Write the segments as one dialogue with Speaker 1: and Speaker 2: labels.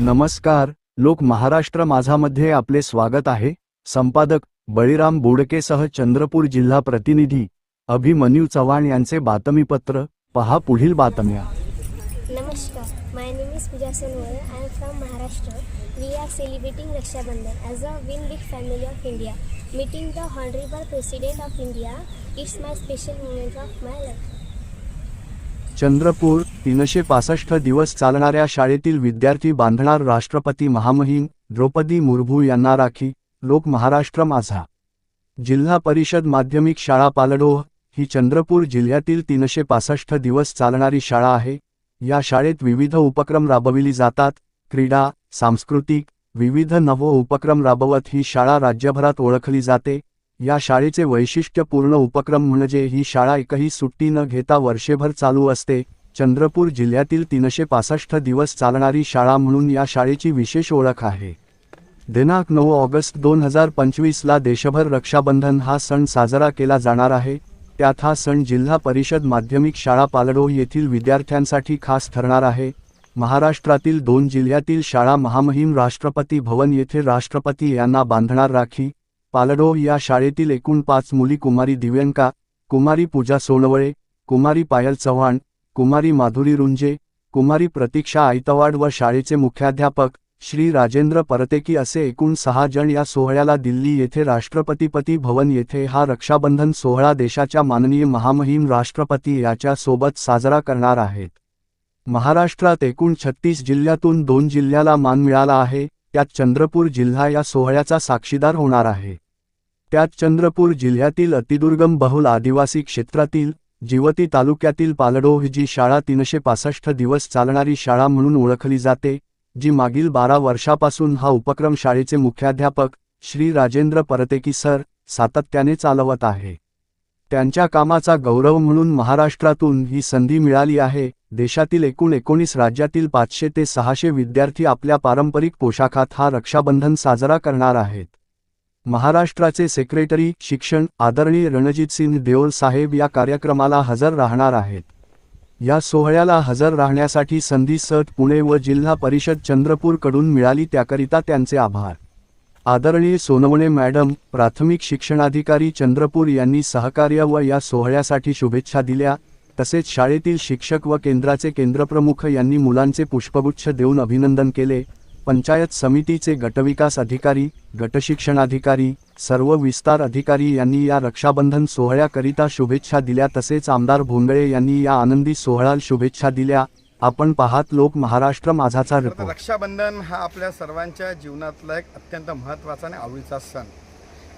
Speaker 1: नमस्कार लोक महाराष्ट्र माझा मध्ये आपले स्वागत आहे. संपादक बळीराम बोडकेसह चंद्रपूर जिल्हा प्रतिनिधी अभिमन्यू चव्हाण यांचे बातमीपत्र. पहा पुढील बातम्या.
Speaker 2: नमस्कार my name is Pooja Sonawale I am from Maharashtra. We are celebrating Rakshabandhan as a winning family of India meeting the honourable president of India it's my special moment of my
Speaker 1: Chandrapur तीनशे पासष्ट दिवस चालणाऱ्या शाळेतील विद्यार्थी बांधणार राष्ट्रपती महामहिम द्रौपदी मुर्मू यांना राखी लोक महाराष्ट्र माझा. जिल्हा परिषद माध्यमिक शाळा पालडोह ही चंद्रपूर जिल्ह्यातील तीनशे पासष्ट दिवस चालणारी शाळा आहे. या शाळेत विविध उपक्रम राबविली जातात. क्रीडा सांस्कृतिक विविध नव उपक्रम राबवत ही शाळा राज्यभरात ओळखली जाते. या शाळेचे वैशिष्ट्यपूर्ण उपक्रम म्हणजे ही शाळा एकही सुट्टी न घेता वर्षभर चालू असते. चंद्रपूर जिल्ह्यातील तीनशे पासष्ट दिवस चालणारी शाळा म्हणून या शाळेची विशेष ओळख आहे. दिनांक नऊ ऑगस्ट दोन हजार पंचवीसला देशभर रक्षाबंधन हा सण साजरा केला जाणार आहे. त्यात हा सण जिल्हा परिषद माध्यमिक शाळा पालडो येथील विद्यार्थ्यांसाठी खास ठरणार आहे. महाराष्ट्रातील दोन जिल्ह्यातील शाळा महामहिम राष्ट्रपती भवन येथे राष्ट्रपती यांना बांधणार राखी पालडो या शाळेतील एकूण पाच मुली कुमारी दिव्यंका कुमारी पूजा सोनवळे कुमारी पायल चव्हाण कुमारी माधुरी रुंजे कुमारी प्रतीक्षा आयतवाड व शाळेचे मुख्याध्यापक श्री राजेंद्र परतेकी असे एकूण सहा जण या सोहळ्याला दिल्ली येथे राष्ट्रपतीपती भवन येथे हा रक्षाबंधन सोहळा देशाच्या माननीय महामहिम राष्ट्रपती याच्या सोबत साजरा करणार आहेत. महाराष्ट्रात एकूण छत्तीस जिल्ह्यातून दोन जिल्ह्याला मान मिळाला आहे. त्यात चंद्रपूर जिल्हा या सोहळ्याचा साक्षीदार होणार आहे. त्यात चंद्रपूर जिल्ह्यातील अतिदुर्गम बहुल आदिवासी क्षेत्रातील जिवती तालुक्यातील पालडोह जी शाळा तीनशे पासष्ट दिवस चालणारी शाळा म्हणून ओळखली जाते जी मागील बारा वर्षापासून हा उपक्रम शाळेचे मुख्याध्यापक श्री राजेंद्र परतेकी सर सातत्याने चालवत आहे. त्यांच्या कामाचा गौरव म्हणून महाराष्ट्रातून ही संधी मिळाली आहे देशातील एकूण एकोणीस राज्यातील पाचशे ते सहाशे विद्यार्थी आपल्या पारंपरिक पोशाखात हा रक्षाबंधन साजरा करणार आहेत. महाराष्ट्राचे सेक्रेटरी शिक्षण आदरणीय रणजितसिंह देओल साहेब या कार्यक्रमाला हजर राहणार आहेत. या सोहळ्याला हजर राहण्यासाठी संधी सट पुणे व जिल्हा परिषद चंद्रपूरकडून मिळाली त्याकरिता त्यांचे आभार. आदरणीय सोनवणे मॅडम प्राथमिक शिक्षणाधिकारी चंद्रपूर यांनी सहकार्य व या सोहळ्यासाठी शुभेच्छा दिल्या तसेच शाळेतील शिक्षक व केंद्राचे केंद्रप्रमुख यांनी मुलांचे पुष्पगुच्छ देऊन अभिनंदन केले. पंचायत समितीचे गटविकास अधिकारी गटशिक्षणाधिकारी सर्व विस्तार अधिकारी यांनी या रक्षाबंधन सोहळ्याकरिता शुभेच्छा दिल्या. तसेच आमदार भोंगळे यांनी या आनंदी सोहळ्याला शुभेच्छा दिल्या. आपण पाहात लोक महाराष्ट्र माझाचा
Speaker 3: रक्षाबंधन हा आपल्या सर्वांच्या जीवनातला एक अत्यंत महत्त्वाचा आणि आवडीचा सण.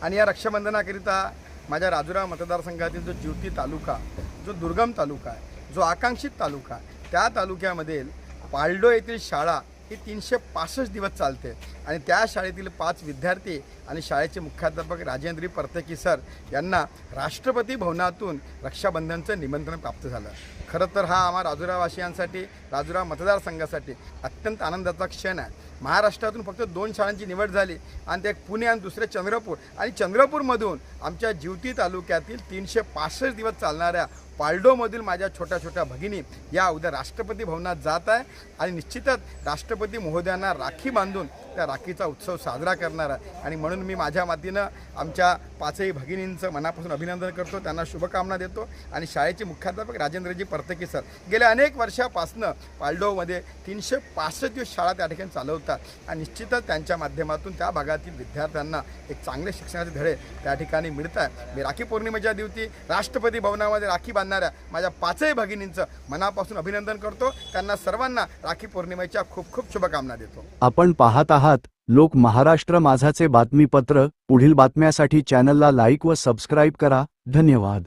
Speaker 3: आणि या रक्षाबंधनाकरिता माझ्या राजुरा मतदारसंघातील जो ज्योती तालुका जो दुर्गम तालुका आहे जो आकांक्षित तालुका आहे त्या तालुक्यामधील पालडो येथील शाळा ही तीनशे पासष्ट दिवस चालते. आणि त्या शाळेतील पाच विद्यार्थी आणि शाळेचे मुख्याध्यापक राजेंद्री परतेकी सर यांना राष्ट्रपती भवनातून रक्षाबंधनचं निमंत्रण प्राप्त झालं. खरं तर हा आम्हा राजुरावासियांसाठी राजुरा मतदारसंघासाठी अत्यंत आनंदाचा क्षण आहे. महाराष्ट्रातून फक्त दोन शाळांची निवड झाली आणि ते एक पुणे आणि दुसरे चंद्रपूर. आणि चंद्रपूरमधून आमच्या जिवती तालुक्यातील तीनशे पासष्ट दिवस चालणाऱ्या पाल्डोमधील माझ्या छोट्या छोट्या भगिनी या उद्या राष्ट्रपती भवनात जात आहे आणि निश्चितच राष्ट्रपती महोदयांना राखी बांधून त्या राखीचा उत्सव साजरा करणार आहे. आणि म्हणून मी माझ्या मातीनं आमच्या पाचही भगिनींचं मनापासून अभिनंदन करतो. त्यांना शुभकामना देतो. आणि शाळेचे मुख्याध्यापक राजेंद्रजी परतकी सर गेल्या अनेक वर्षापासनं पालडोमध्ये तीनशे पासष्ट दिवस शाळा त्या ठिकाणी चालवतात. आणि निश्चितच त्यांच्या माध्यमातून त्या भागातील विद्यार्थ्यांना एक चांगले शिक्षणाचे धडे त्या ठिकाणी मिळत आहे. मी राखी पौर्णिमेच्या दिवशी राष्ट्रपती भवनामध्ये राखी बांधणाऱ्या माझ्या पाचही भगिनींचं मनापासून अभिनंदन करतो. त्यांना सर्वांना राखी पौर्णिमेच्या खूप खूप शुभकामना देतो.
Speaker 1: आपण पाहत आहात लोक महाराष्ट्र माझाचे बातमीपत्र. पुढील बातम्यासाठी चॅनलला लाईक व सबस्क्राईब करा. धन्यवाद.